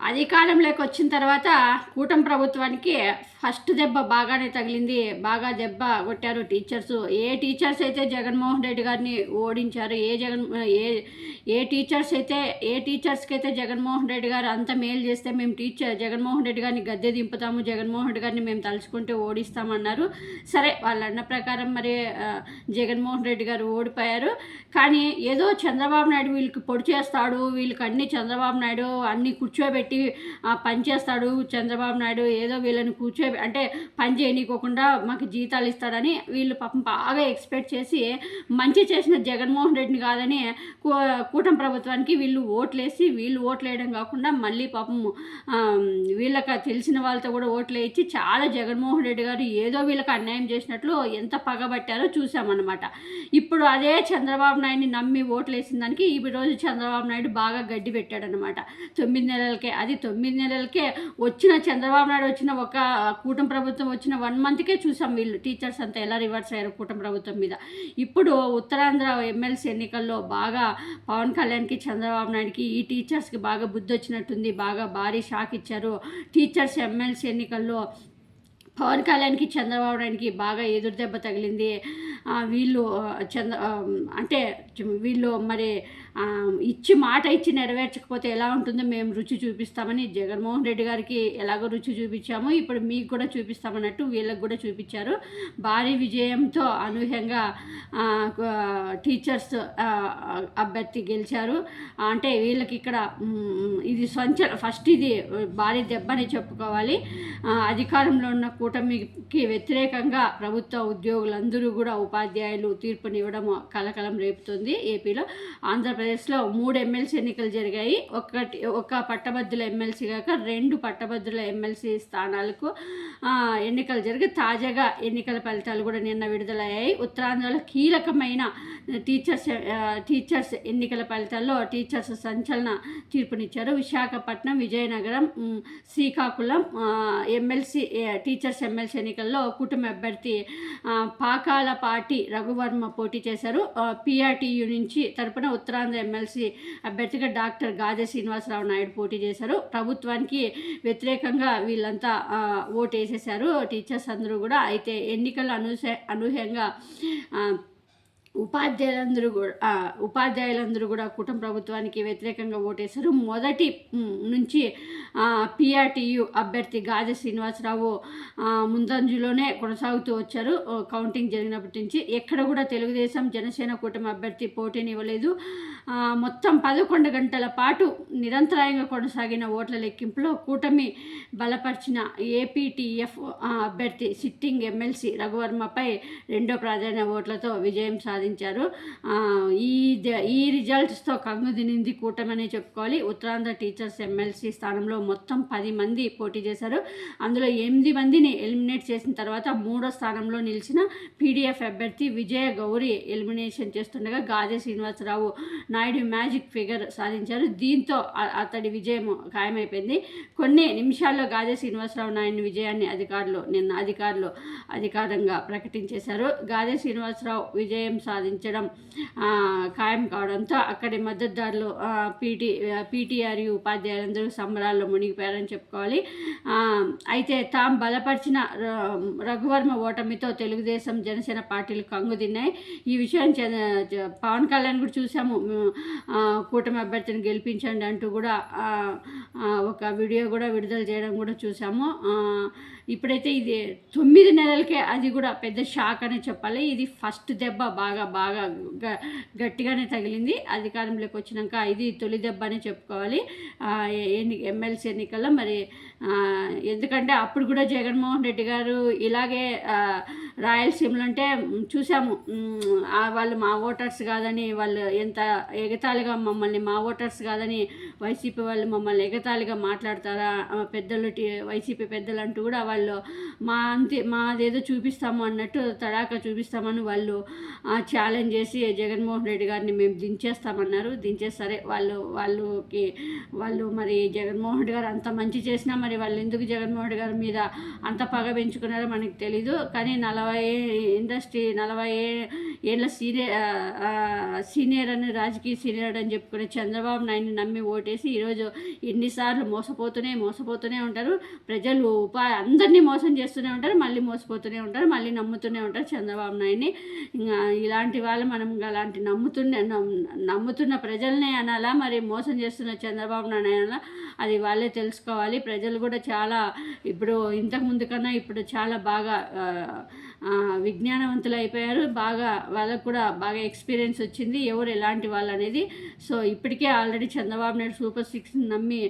అధికారంలోకి వచ్చిన తర్వాత కూటమి ప్రభుత్వానికి ఫస్ట్ దెబ్బ బాగానే తగిలింది. బాగా దెబ్బ కొట్టారు టీచర్స్. ఏ టీచర్స్ అయితే జగన్మోహన్ రెడ్డి గారిని ఓడించారు ఏ జగన్ ఏ ఏ టీచర్స్ అయితే ఏ టీచర్స్కి అయితే జగన్మోహన్ రెడ్డి గారు అంత మేలు చేస్తే మేము టీచర్ జగన్మోహన్ రెడ్డి గారిని గద్దె దింపుతాము జగన్మోహన్ రెడ్డి గారిని మేము తలుచుకుంటే ఓడిస్తామన్నారు. సరే వాళ్ళ అన్న ప్రకారం మరి జగన్మోహన్ రెడ్డి గారు ఓడిపోయారు. కానీ ఏదో చంద్రబాబు నాయుడు వీళ్ళకి పొడి చేస్తాడు వీళ్ళకి అన్ని చంద్రబాబు నాయుడు అన్ని కూర్చోబెట్టి పెట్టి పని చేస్తాడు చంద్రబాబు నాయుడు ఏదో వీళ్ళని కూర్చో అంటే పని చేయనీకోకుండా మాకు జీతాలు ఇస్తాడని వీళ్ళు పాపం బాగా ఎక్స్పెక్ట్ చేసి మంచి చేసిన జగన్మోహన్ రెడ్డిని కాదని కూటమి ప్రభుత్వానికి వీళ్ళు ఓట్లేసి వీళ్ళు ఓట్లు వేయడం కాకుండా మళ్ళీ పాపం వీళ్ళకి తెలిసిన వాళ్ళతో కూడా ఓట్లు వేయించి చాలా జగన్మోహన్ రెడ్డి గారు ఏదో వీళ్ళకి అన్యాయం చేసినట్లు ఎంత పగబట్టారో చూసామన్నమాట. ఇప్పుడు అదే చంద్రబాబు నాయుడిని నమ్మి ఓట్లు వేసిన దానికి ఈ రోజు చంద్రబాబు నాయుడు బాగా గడ్డి పెట్టాడనమాట తొమ్మిది నెలలకే అది తొమ్మిది నెలలకే వచ్చిన చంద్రబాబు నాయుడు వచ్చిన ఒక కూటమి ప్రభుత్వం వచ్చిన వన్ మంత్కే చూసాం వీళ్ళు. టీచర్స్ అంతా ఎలా రివర్స్ అయ్యారు కూటమి ప్రభుత్వం మీద. ఇప్పుడు ఉత్తరాంధ్ర ఎమ్మెల్సీ ఎన్నికల్లో బాగా పవన్ కళ్యాణ్కి చంద్రబాబు నాయుడుకి ఈ టీచర్స్కి బాగా బుద్ధి వచ్చినట్టుంది. బాగా భారీ షాక్ ఇచ్చారు. టీచర్స్ ఎమ్మెల్సీ ఎన్నికల్లో పవన్ కళ్యాణ్కి చంద్రబాబు నాయుడుకి బాగా ఎదురు దెబ్బ తగిలింది వీళ్ళు చంద్ర అంటే వీళ్ళు మరి ఇచ్చి మాట ఇచ్చి నెరవేర్చకపోతే ఎలా ఉంటుందో మేము రుచి చూపిస్తామని జగన్మోహన్ రెడ్డి గారికి ఎలాగో రుచి చూపించాము. ఇప్పుడు మీకు కూడా చూపిస్తామన్నట్టు వీళ్ళకి కూడా చూపించారు. భారీ విజయంతో అనూహ్యంగా టీచర్స్ అభ్యర్థి గెలిచారు. అంటే వీళ్ళకి ఇక్కడ ఇది స్వంచ ఫస్ట్ ఇది భారీ దెబ్బని చెప్పుకోవాలి. అధికారంలో ఉన్న కూటమికి వ్యతిరేకంగా ప్రభుత్వ ఉద్యోగులందరూ కూడా ఉపాధ్యాయులు తీర్పునివ్వడం కలకలం రేపుతుంది. ఏపీలో ఆంధ్రప్రదేశ్లో మూడు ఎమ్మెల్సీ ఎన్నికలు జరిగాయి. ఒకటి ఒక పట్టభద్రుల ఎమ్మెల్సీ కాక రెండు పట్టభద్రుల ఎమ్మెల్సీ స్థానాలకు ఎన్నికలు జరిగి తాజాగా ఎన్నికల ఫలితాలు కూడా నిన్న విడుదలయ్యాయి. ఉత్తరాంధ్రలో కీలకమైన టీచర్స్ టీచర్స్ ఎన్నికల ఫలితాల్లో టీచర్స్ సంచలన తీర్పునిచ్చారు. Visakhapatnam Vizianagaram Srikakulam MLC teachers MLC ఎన్నికల్లో కుటుంబ అభ్యర్థి పాకాలపాటి రఘువర్మ పోటీ చేశారు. పిఆర్టీ పిఆర్టీయు నుంచి తరపున ఉత్తరాంధ్ర ఎమ్మెల్సీ అభ్యర్థిగా డాక్టర్ గాజ శ్రీనివాసరావు నాయుడు పోటీ చేశారు. ప్రభుత్వానికి వ్యతిరేకంగా వీళ్ళంతా ఓటు వేసేశారు. టీచర్స్ అందరూ కూడా అయితే ఎన్నికల అనూహ్య అనూహ్యంగా ఉపాధ్యాయులందరూ కూడా ఉపాధ్యాయులందరూ కూడా కుటుంబ ప్రభుత్వానికి వ్యతిరేకంగా ఓటేశారు. మొదటి నుంచి పిఆర్టీయు అభ్యర్థి గాజ శ్రీనివాసరావు ముందంజులోనే ముందంజలోనే కొనసాగుతూ వచ్చారు. కౌంటింగ్ జరిగినప్పటి నుంచి ఎక్కడ కూడా తెలుగుదేశం జనసేన కూటమి అభ్యర్థి పోటీని ఇవ్వలేదు మొత్తం పదకొండు గంటల పాటు నిరంతరాయంగా కొనసాగిన ఓట్ల లెక్కింపులో కూటమి బలపరిచిన ఏపీటీఎఫ్ అభ్యర్థి సిట్టింగ్ ఎమ్మెల్సీ రఘువర్మపై రెండో ప్రాధాన్య ఓట్లతో విజయం సాధించారు. సాధించారు. ఈ ఈ రిజల్ట్స్తో కంగు తినింది కూటమనే చెప్పుకోవాలి. ఉత్తరాంధ్ర టీచర్స్ ఎమ్మెల్సీ స్థానంలో మొత్తం పది మంది పోటీ చేశారు. అందులో ఎనిమిది మందిని ఎలిమినేట్ చేసిన తర్వాత మూడో స్థానంలో నిలిచిన పీడీఎఫ్ అభ్యర్థి విజయ గౌరి ఎలిమినేషన్ చేస్తుండగా గాజే శ్రీనివాసరావు నాయుడు మ్యాజిక్ ఫిగర్ సాధించారు. దీంతో అతడి విజయం ఖాయమైపోయింది. కొన్ని నిమిషాల్లో గాజే శ్రీనివాసరావు నాయుడు విజయాన్ని అధికారులు నిన్న అధికారులు అధికారంగా ప్రకటించేశారు. గాజే శ్రీనివాసరావు విజయం సాధించడం ఖాయం కావడంతో అక్కడి మద్దతుదారులు పీటీ పీటీఆర్ ఉపాధ్యాయులందరూ సంబరాల్లో మునిగిపోయారని చెప్పుకోవాలి. అయితే తాము బలపరిచిన రఘువర్మ ఓటమితో తెలుగుదేశం జనసేన పార్టీలు కంగుదిన్నాయి. ఈ విషయం పవన్ కళ్యాణ్ కూడా చూసాము. కూటమి అభ్యర్థిని గెలిపించండి అంటూ కూడా ఒక వీడియో కూడా విడుదల చేయడం కూడా చూసాము. ఇప్పుడైతే ఇది తొమ్మిది నెలలకే అది కూడా పెద్ద షాక్ అనే చెప్పాలి. ఇది ఫస్ట్ దెబ్బ బాగా బాగా గ- గట్టిగానే తగిలింది. అధికారంలోకి వచ్చినాక ఇది తొలి దెబ్బ అని చెప్పుకోవాలి. ఎన్ని ఎమ్మెల్సీ ఎన్నికల్లో మరి ఎందుకంటే అప్పుడు కూడా జగన్మోహన్ రెడ్డి గారు ఇలాగే రాయలసీమలో అంటే చూసాము. వాళ్ళు మా ఓటర్స్ కాదని వాళ్ళు ఎంత ఎగతాళిగా మమ్మల్ని మా ఓటర్స్ కాదని వైసీపీ వాళ్ళు మమ్మల్ని ఎగతాళిగా మాట్లాడతారా? పెద్దలు టీ- వైసీపీ పెద్దలు అంటూ కూడా వాళ్ళు మా అంతే మాదేదో చూపిస్తాము అన్నట్టు తడాక చూపిస్తామని వాళ్ళు ఛాలెంజ్ చేసి జగన్మోహన్ రెడ్డి గారిని మేము దించేస్తామన్నారు. దించేస్తారే వాళ్ళు వాళ్ళకి వాళ్ళు మరి జగన్మోహన్ రెడ్డి గారు అంత మంచి చేసినా మరి వాళ్ళు ఎందుకు జగన్మోహన్ రెడ్డి గారి మీద అంత పగ పెంచుకున్నారో మనకు తెలీదు. కానీ నలభై ఇండస్ట్రీ నలభై ఏళ్ళ సీనియర్ సీనియర్ అని రాజకీయ సీనియర్ అని చెప్పుకునే చంద్రబాబు నాయుడిని నమ్మి ఓటేసి ఈరోజు ఎన్నిసార్లు మోసపోతూనే మోసపోతూనే ఉంటారు. ప్రజలు ఉపా అందరినీ మోసం చేస్తూనే ఉంటారు. మళ్ళీ మోసపోతూనే ఉంటారు. మళ్ళీ నమ్ముతూనే ఉంటారు చంద్రబాబు నాయుడిని. ఇంకా ఇలాంటి వాళ్ళు మనం అలాంటి నమ్ముతున్న నమ్ముతున్న ప్రజల్నే అనాలా? మరి మోసం చేస్తున్న చంద్రబాబు నాయుడు అనాలా? అది వాళ్ళే తెలుసుకోవాలి. ప్రజలు కూడా చాలా ఇప్పుడు ఇంతకుముందు కన్నా ఇప్పుడు చాలా బాగా విజ్ఞానవంతులు అయిపోయారు. బాగా వాళ్ళకు కూడా బాగా ఎక్స్పీరియన్స్ వచ్చింది. ఎవరు ఎలాంటి వాళ్ళు అనేది. సో ఇప్పటికే already Chandrababu Naidu super six నమ్మి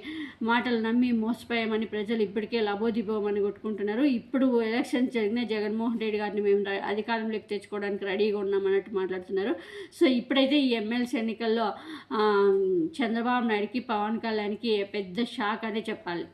మాటలు నమ్మి మోసపోయామని ప్రజలు ఇప్పటికే లబోదిబోమని కొట్టుకుంటున్నారు. ఇప్పుడు ఎలక్షన్స్ జరిగిన జగన్మోహన్ రెడ్డి గారిని మేము అధికారంలోకి తెచ్చుకోవడానికి రెడీగా ఉన్నాం అన్నట్టు మాట్లాడుతున్నారు. సో ఇప్పుడైతే ఈ ఎమ్మెల్సీ ఎన్నికల్లో చంద్రబాబు నాయుడుకి పవన్ కళ్యాణ్కి పెద్ద షాక్ అనే చెప్పాలి.